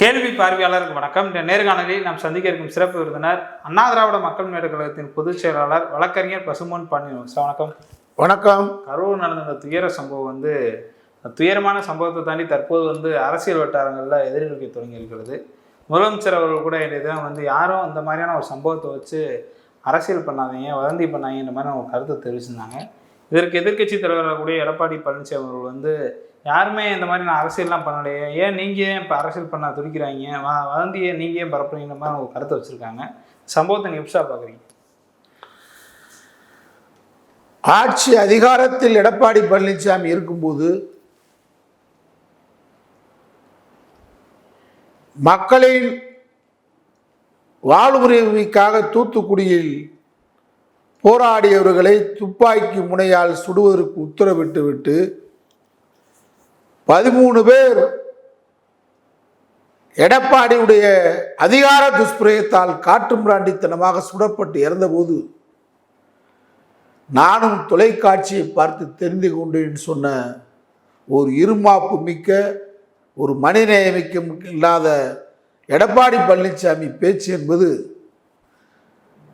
கேள்வி பார்வையாளருக்கு வணக்கம். இந்த நேர்காணலில் நாம் சந்திக்க இருக்கும் சிறப்பு விருந்தினர் அண்ணா திராவிட மக்கள் முன்னேற்ற கழகத்தின் பொதுச் செயலாளர் வழக்கறிஞர் பசுமோன் பாண்டியன் சார் வணக்கம். வணக்கம். கரூர் நடந்த இந்த துயர சம்பவம் வந்து அந்த துயரமான சம்பவத்தை தாண்டி தற்போது வந்து அரசியல் வட்டாரங்களில் எதிரொலிக்க தொடங்கி இருக்கிறது. முதலமைச்சர் அவர்கள் கூட தினம் வந்து யாரும் இந்த மாதிரியான ஒரு சம்பவத்தை வச்சு அரசியல் பண்ணாதீங்க வதந்தி பண்ணாதீங்கன்ற மாதிரி ஒரு கருத்தை தெரிவிச்சிருந்தாங்க. இதற்கு எதிர்க்கட்சி தலைவராக கூடிய எடப்பாடி பழனிசாமி அவர்கள் வந்து யாருமே இந்த மாதிரி நான் அரசியல்லாம் பண்ணலையே. ஏன் நீங்கள் ஏன் இப்போ அரசியல் பண்ண துடிக்கிறாங்க? வ ஏன் நீங்கள் ஏன் பரப்புறீங்கிற மாதிரி அவங்க கருத்தை வச்சுருக்காங்க. சம்பவத்தை நீங்கள் எப்படியா பார்க்குறீங்க ஆட்சி அதிகாரத்தில் எடப்பாடி பழனிசாமி இருக்கும்போது மக்களின் வாழ்வுரிமைக்காக தூத்துக்குடியில் போராடியவர்களை துப்பாக்கி முனையால் சுடுவதற்கு உத்தரவிட்டு விட்டு பதிமூணு பேர் எடப்பாடியுடைய அதிகார துஷ்பிரயத்தால் காட்டுமிராண்டித்தனமாக சுடப்பட்டு இறந்தபோது நானும் தொலைக்காட்சியை பார்த்து தெரிந்து கொண்டேன் சொன்ன ஒரு இருமாப்பு மிக்க ஒரு மனிதநேயமிக்க இல்லாத எடப்பாடி பழனிசாமி பேச்சு என்பது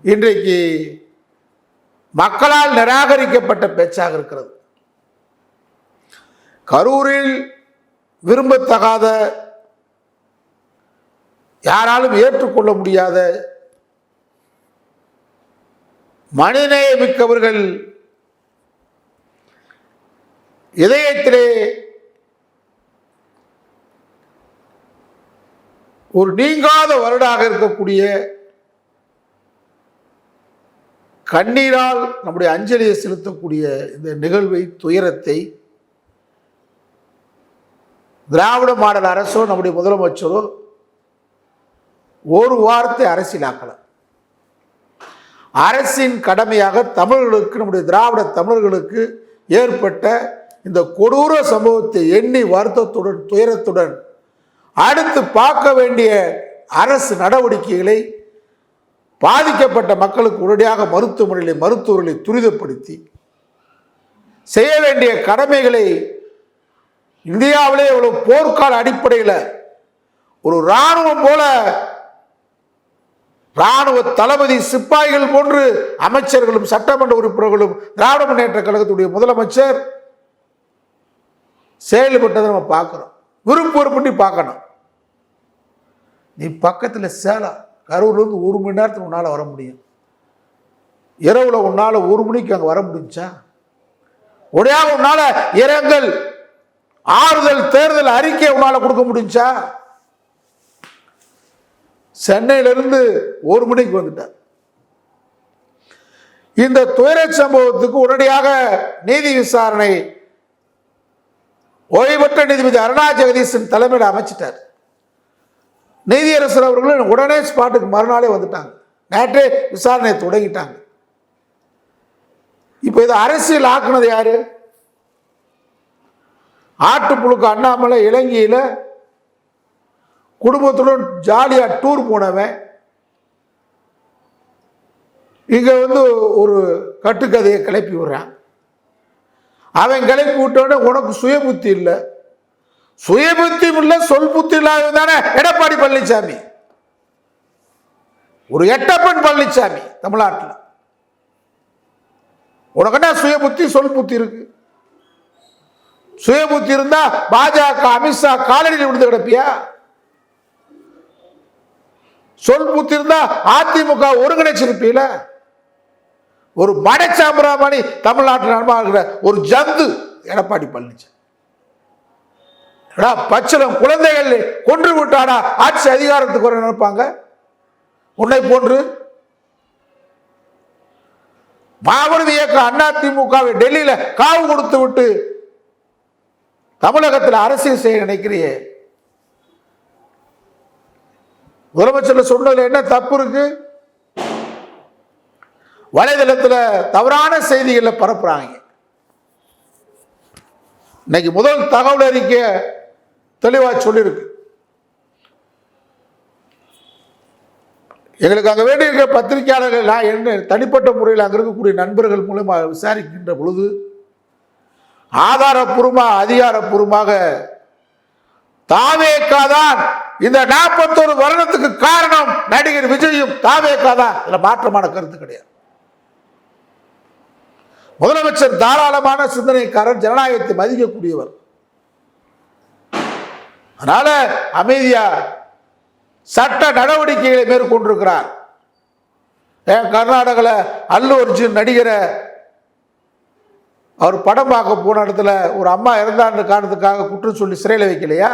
இன்றைக்கு மக்களால் நிராகரிக்கப்பட்ட பேச்சாக இருக்கிறது. கரூரில் விரும்பத்தகாத யாராலும் ஏற்றுக்கொள்ள முடியாத மனிதநேயமிக்கவர்கள் இதயத்திலே ஒரு நீங்காத வருடாக இருக்கக்கூடிய கண்ணீரால் நம்முடைய அஞ்சலியை செலுத்தக்கூடிய இந்த நிகழ்வை துயரத்தை திராவிட மாடல் அரசோ நம்முடைய முதலமைச்சரோ ஒரு வார்த்தை அரசியலாக்கலை. அரசின் கடமையாக தமிழர்களுக்கு நம்முடைய திராவிட தமிழர்களுக்கு ஏற்பட்ட இந்த கொடூர சம்பவத்தை எண்ணி வருத்தத்துடன் துயரத்துடன் அடுத்து பார்க்க வேண்டிய அரசு நடவடிக்கைகளை பாதிக்கப்பட்ட மக்களுக்கு உடனடியாக மருத்துவமனைகளை மருத்துவர்களை துரிதப்படுத்தி செய்ய வேண்டிய கடமைகளை இந்தியாவிலே இவ்வளோ போர்க்கால அடிப்படையில் ஒரு இராணுவம் போல இராணுவ தளபதி சிப்பாய்கள் போன்று அமைச்சர்களும் சட்டமன்ற உறுப்பினர்களும் திராவிட முன்னேற்ற கழகத்துடைய முதலமைச்சர் செயல்பட்டதை நம்ம பார்க்குறோம் விருப்பு பண்ணி பார்க்கணும். நீ பக்கத்தில் சேலம் கரூர்லேருந்து ஒரு மணி நேரத்துக்கு உன்னால் வர முடியும். இரவில் உன்னால் ஒரு மணிக்கு அங்கே வர முடிஞ்சா? உடையாக உன்னால் இரங்கல் ஆறுதல் தேர்தல் அறிக்கை உன்னால் கொடுக்க முடிஞ்சா? சென்னையிலிருந்து ஒரு மணிக்கு வந்துட்டார். இந்த துயர சம்பவத்துக்கு உடனடியாக நீதி விசாரணை ஓய்வற்ற நீதிபதி அருணா ஜெகதீசன் தலைமையில் அமைச்சிட்டார். நீதியரசர் அவர்கள் உடனே ஸ்பாட்டுக்கு மறுநாளே வந்துட்டாங்க. நேற்றே விசாரணையை தொடங்கிட்டாங்க. இப்போ இதை அரசியல் ஆக்குனது யாரு? ஆட்டுப்புழுக்கு அண்ணாமலை இலங்கையில் குடும்பத்துடன் ஜாலியாக டூர் போனவன். இங்கே வந்து ஒரு கட்டுக்கதையை கிளப்பி விடுறான். அவன் கிளப்பி விட்டோடனே உனக்கு சுயபுத்தி இல்லை. சுயபுத்தி இல்லை சொல் புத்தி இல்லாத தானே? எடப்பாடி பழனிசாமி ஒரு எட்டப்பன் பழனிசாமி தமிழ்நாட்டில். உனக்கு என்ன சுயபுத்தி சொல் புத்தி இருக்குது சுயபுத்தி இருந்தா பாஜக அமித்ஷா காலடியில் விழுந்து கிடப்பியா? சொல் புத்தி இருந்தா அதிமுக ஒருங்கிணைச்சிருப்பீல? ஒரு மடச்சாம்பிராமணி தமிழ்நாட்டில் நடமாடுகிற ஒரு ஜந்து எடப்பாடி பழனிசாமி பச்சளம் குழந்தைகள் கொன்று விட்டாடா ஆட்சி அதிகாரத்துக்கு வர நினைப்பாங்க? உன்னை போன்று மாபெரும் இயக்கம் அண்ணா திமுகவை டெல்லியில காவு கொடுத்து விட்டு தமிழகத்தில் அரசியல் செய்ய நினைக்கிறியே? முதலமைச்சர் சொன்னதில் என்ன தப்பு இருக்கு? வலைதளத்தில் தவறான செய்திகளை பரப்புறாங்க. இன்னைக்கு முதல் தகவல் அறிக்கை தெளிவாக சொல்லியிருக்கு எங்களுக்கு அங்கே வேண்டியிருக்க பத்திரிகையாளர்கள் நான் என்ன தனிப்பட்ட முறையில் அங்கே இருக்கக்கூடிய நண்பர்கள் மூலமாக விசாரிக்கின்ற பொழுது ஆதாரப்பூர்வமாக அதிகாரப்பூர்வமாக தாவேக்காதான் இந்த நாற்பத்தொரு வருடத்துக்கு காரணம் நடிகர் விஜயும் தாவேக்காதான் இதில் மாற்றமான கருத்து கிடையாது. முதலமைச்சர் தாராளமான சிந்தனைக்காரர் ஜனநாயகத்தை மதிக்கக்கூடியவர். அதனால அமைதியா சட்ட நடவடிக்கைகளை மேற்கொண்டிருக்கிறார். ஏன் கர்நாடகாவில் அல்லு அர்ஜுன் நடிகரை அவர் படம் பார்க்க போன இடத்துல ஒரு அம்மா இறந்தான்னு காரணத்துக்காக குற்றம் சொல்லி சிறையில் வைக்கலையா?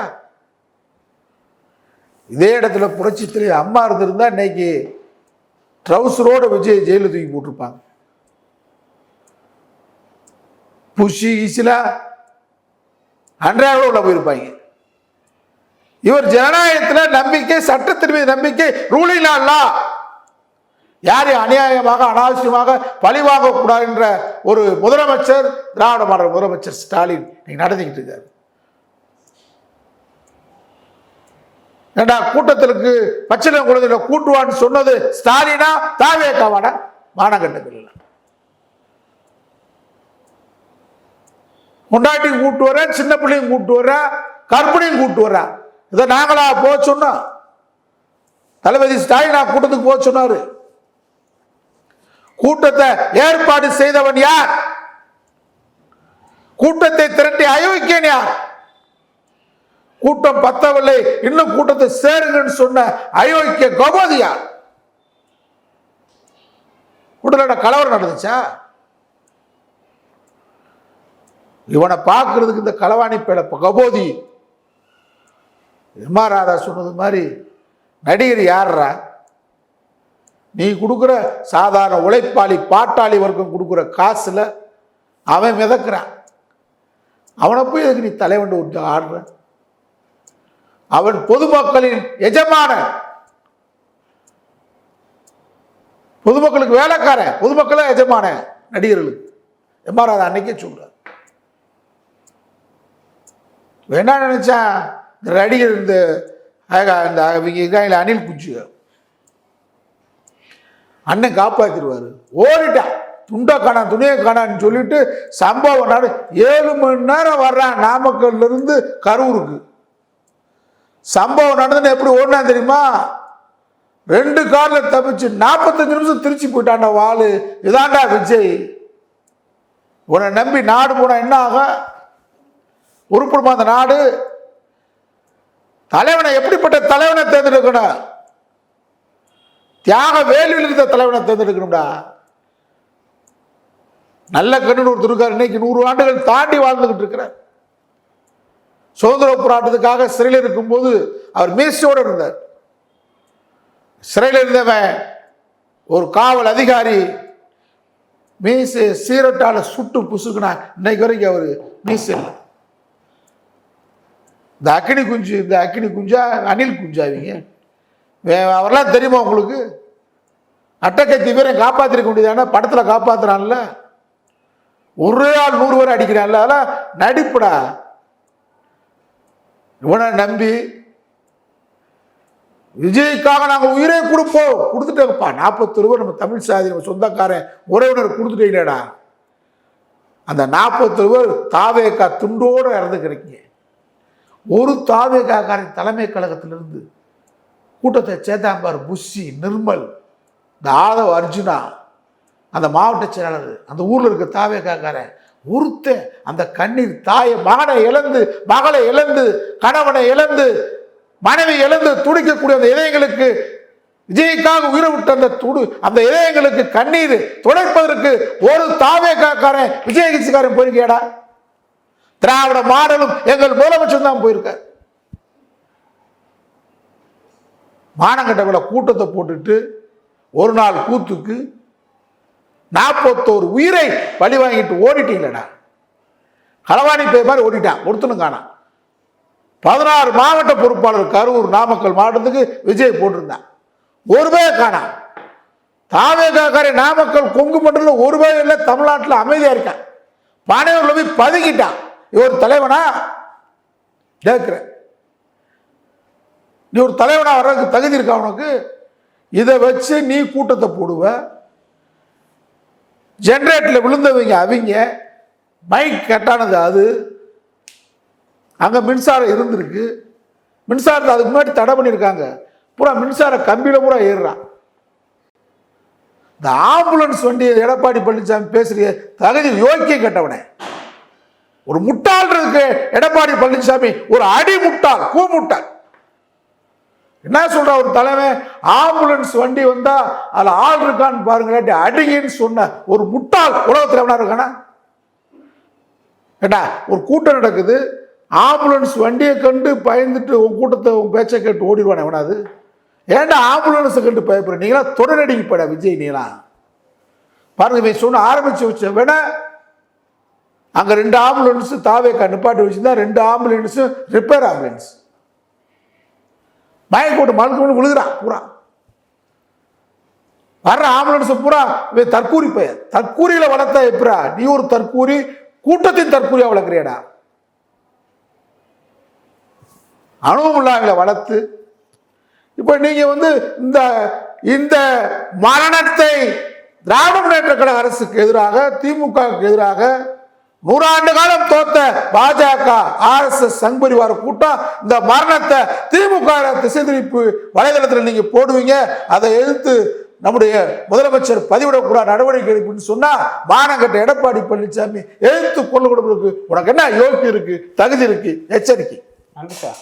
இதே இடத்துல புரட்சி புரட்சித்திலே அம்மா இருந்திருந்தா இன்னைக்கு ட்ரௌசரோட விஜய் ஜெயிலில் தூக்கி போட்டிருப்பாங்க. புஷி ஈசிலா அன்றாட உள்ள போயிருப்பாங்க. இவர் ஜனநாயகத்தில் நம்பிக்கை சட்டத்தின் மீது நம்பிக்கை ரூலிங் அல்லா யாரையும் அநியாயமாக அனாவசியமாக பழிவாங்க என்ற ஒரு முதலமைச்சர் திராவிட மாடல் முதலமைச்சர் ஸ்டாலின் இன்னைக்கு நடத்திக்கிட்டு இருக்காரு. ஏண்டா கூட்டத்திற்கு பச்சில குழந்தைகளை கூட்டுவான்னு சொன்னது ஸ்டாலினா தாவே தாவேக்காவான மானகண்டங்கள் முண்டாட்டி கூட்டு வரேன் சின்ன பிள்ளையும் கூட்டு வரேன் கர்ப்பிணியும் கூட்டு வரேன் இதை நாங்களா போக சொன்னோம் தளபதி ஸ்டாலினா கூட்டத்துக்கு போக சொன்னாரு. கூட்டத்தை ஏற்பாடு செய்தவன் யார்? கூட்டத்தை திரட்டி அயோக்கியன் யார்? கூட்டம் பத்தவில்லை இன்னும் கூட்டத்தை சேருங்கன்னு சொன்ன அயோக்கிய கபோதி யார்? கூட்டத்தோட கலவரம் நடந்துச்சா? இவனை பார்க்கறதுக்கு இந்த களவாணி பேட கபோதி எம் ஆர் ராதா சொன்னது மாதிரி நடிகர் யார்ரா நீ கொடுக்குற சாதாரண உழைப்பாளி பாட்டாளி வர்க்கம் கொடுக்குற காசில் அவன் மிதக்கிறான். அவனை போய் எதுக்கு நீ தலைவன் விட்டு ஆடுற? அவன் பொதுமக்களின் எஜமான பொதுமக்களுக்கு வேலைக்காரன் பொதுமக்களே எஜமான நடிகர்களுக்கு. எம்ஆர் அதை அன்னைக்கே சொல்கிறார் என்ன நினச்சா இந்த நடிகர் இந்த அழகா- இந்த இவங்க இருக்காங்களே அனில் குச்சிக அண்ணன் காப்பாத்திடுவாரு. ஓடிட்டான் துண்டை காணா துணியை காணான்னு சொல்லிட்டு சம்பவம் நட ஏழு மணி நேரம் வர்றான் நாமக்கல்ல இருந்து கரூருக்கு. சம்பவம் நடந்துன்னு எப்படி ஓடினான் தெரியுமா? ரெண்டு காரில் தப்பிச்சு நாற்பத்தஞ்சு நிமிஷம் திருச்சி போயிட்டான்டா வாளு இதாண்டா விஜய். உன்னை நம்பி நாடு போனால் என்ன ஆகும் உருப்படுமா அந்த நாடு? தலைவனை எப்படிப்பட்ட தலைவனை தேர்ந்தெடுக்கணும்? தியாக வேலியில் இருந்த தலைவனை தேர்ந்தெடுக்கணும்டா. நல்ல கண்ணு ஒருத்தர் இருக்கார் இன்னைக்கு நூறு ஆண்டுகள் தாண்டி வாழ்ந்துகிட்டு இருக்கிறார். சுதந்திர போராட்டத்துக்காக சிறையில் இருக்கும்போது அவர் மீசையோடு இருந்தார். சிறையில் இருந்தவன் ஒரு காவல் அதிகாரி மீசை சீரட்டால் சுட்டு புசுக்குனா இன்னைக்கு வரைக்கும் அவர் மீசை இல்லை. இந்த அக்கினி குஞ்சு இந்த அக்கினி குஞ்சா அணில் குஞ்சாவிங்க. அவரெல்லாம் தெரியுமா உங்களுக்கு? அட்டக்கத்தி வீரன் காப்பாற்றிருக்க வேண்டியதானே? படத்தில் காப்பாத்துறான்ல. ஒரே ஆள் நூறு பேர் அடிக்கிறான்ல. அதெல்லாம் நடிப்புடா. இவனை நம்பி விஜய்க்காக நாங்கள் உயிரே கொடுப்போம். கொடுத்துட்டோங்கப்பா. நாற்பத்தி ரூபா நம்ம தமிழ் சாதி நம்ம சொந்தக்காரன். உறவினர் கொடுத்துட்டீங்களேடா. அந்த நாற்பத்தி ரூபா தாவேக்கா துண்டோடு இறந்து கிடைக்குங்க. ஒரு தாவேக்காக்காரன் தலைமை கழகத்திலிருந்து கூட்டத்தை சேதாம்பர் புஷி நிர்மல் இந்த ஆதவ அர்ஜுனா அந்த மாவட்ட செயலாளர் அந்த ஊரில் இருக்க தாவே காக்காரன் ஒருத்தன் அந்த கண்ணீர் தாயை மகனை இழந்து மகளை இழந்து கணவனை இழந்து மனைவி இழந்து துடிக்கக்கூடிய அந்த இதயங்களுக்கு விஜய்க்காக உயிரை விட்ட அந்த துடு அந்த இதயங்களுக்கு கண்ணீர் துடைப்பதற்கு ஒரு தாவேக்காக்காரன் விஜய் கட்சிக்காரன் போயிருக்கேடா திராவிட மாடலும் எங்கள் முதலமைச்சர் தான் போயிருக்கார். மானங்கட்டவில் கூட்டத்தை போட்டுட்டு ஒரு நாள் கூத்துக்கு நாற்பத்தோரு உயிரை பழி வாங்கிட்டு ஓடிட்டீங்களடா. களவாணி பேய் மாதிரி ஓடிட்டான் ஒருத்தனும் காணான். பதினாறு மாவட்ட பொறுப்பாளர் கரூர் நாமக்கல் மாவட்டத்துக்கு விஜய் போட்டிருந்தான். ஒரு பேர் காணாம் தாவேகாக்காரி நாமக்கல் கொங்கு மண்டலம் ஒரு பேர் இல்லை தமிழ்நாட்டில் அமைதியாக இருக்கான். பானையூரில் போய் பதுக்கிட்டான். இவர் தலைவனா? கேட்குறேன் நீ ஒரு தலைவனாக வர்றதுக்கு தகுதி இருக்கா உனக்கு? இதை வச்சு நீ கூட்டத்தை போடுவ. ஜென்ரேட்டரில் விழுந்தவங்க அவங்க மைக் கட்டானது அது. அங்கே மின்சாரம் இருந்திருக்கு. மின்சாரத்தை அதுக்கு முன்னாடி தடை பண்ணியிருக்காங்க. பூரா மின்சார கம்பியில் பூரா ஏறுறான். இந்த ஆம்புலன்ஸ் வண்டி எடப்பாடி பழனிசாமி பேசுகிற தகுதி யோக்கியம் கேட்டவனே. ஒரு முட்டாள்றதுக்கு எடப்பாடி பழனிசாமி ஒரு அடி முட்டாள் கூ முட்டாள் என்ன சொல்ற ஒரு தலைவன்? ஆம்புலன்ஸ் வண்டி வந்தா அதுல ஆள் இருக்கான்னு பாருங்களாட்டி அடிங்கன்னு சொன்ன ஒரு முட்டாள் உலகத்தில் எவனா இருக்கானா? ஏண்டா ஒரு கூட்டம் நடக்குது ஆம்புலன்ஸ் வண்டியை கண்டு பயந்துட்டு உன் கூட்டத்தை உன் பேச்சை கேட்டு ஓடிடுவானே எவனாது ஏன்டா ஆம்புலன்ஸை கண்டு பயப்படுற? நீங்களா தொடரடிக்கு போட விஜய் நீங்களா? பாருங்க இவன் சொன்ன ஆரம்பிச்சு வச்ச வேணா அங்கே ரெண்டு ஆம்புலன்ஸ் தாவேக்கா நிப்பாட்டி வச்சிருந்தா ரெண்டு ஆம்புலன்ஸும் ரிப்பேர் ஆம்புலன்ஸ் மயக்கோட்டு மழுக்கு விழுகிறான் பூரா. வர்ற ஆம்புலன்ஸ் பூரா தற்கூரி பையன். தற்கூரியில் வளர்த்தா எப்பரா நீ ஒரு தற்கூரி கூட்டத்தின் தற்கூரியாக வளர்க்குறியடா? அனுபவம் இல்லாமல் வளர்த்து இப்போ நீங்கள் வந்து இந்த இந்த மரணத்தை திராவிட முன்னேற்ற கழக அரசுக்கு எதிராக திமுகவுக்கு எதிராக நூறாண்டு காலம் தோத்த பாஜக ஆர் எஸ் எஸ் சங்பரிவார கூட்டம். இந்த மரணத்தை திமுக திசை திருப்பு வலைதளத்தில் நீங்க போடுவீங்க. அதை எதிர்த்து நம்முடைய முதலமைச்சர் பதிவிடக்கூடாத நடவடிக்கை எடுப்புன்னு சொன்னா மானங்கட்ட எடப்பாடி பழனிசாமி எழுத்து கொள்ள கொடுப்பதற்கு உனக்கு என்ன யோக்கியம் இருக்கு தகுதி இருக்கு எச்சரிக்கை. நன்றி சார்.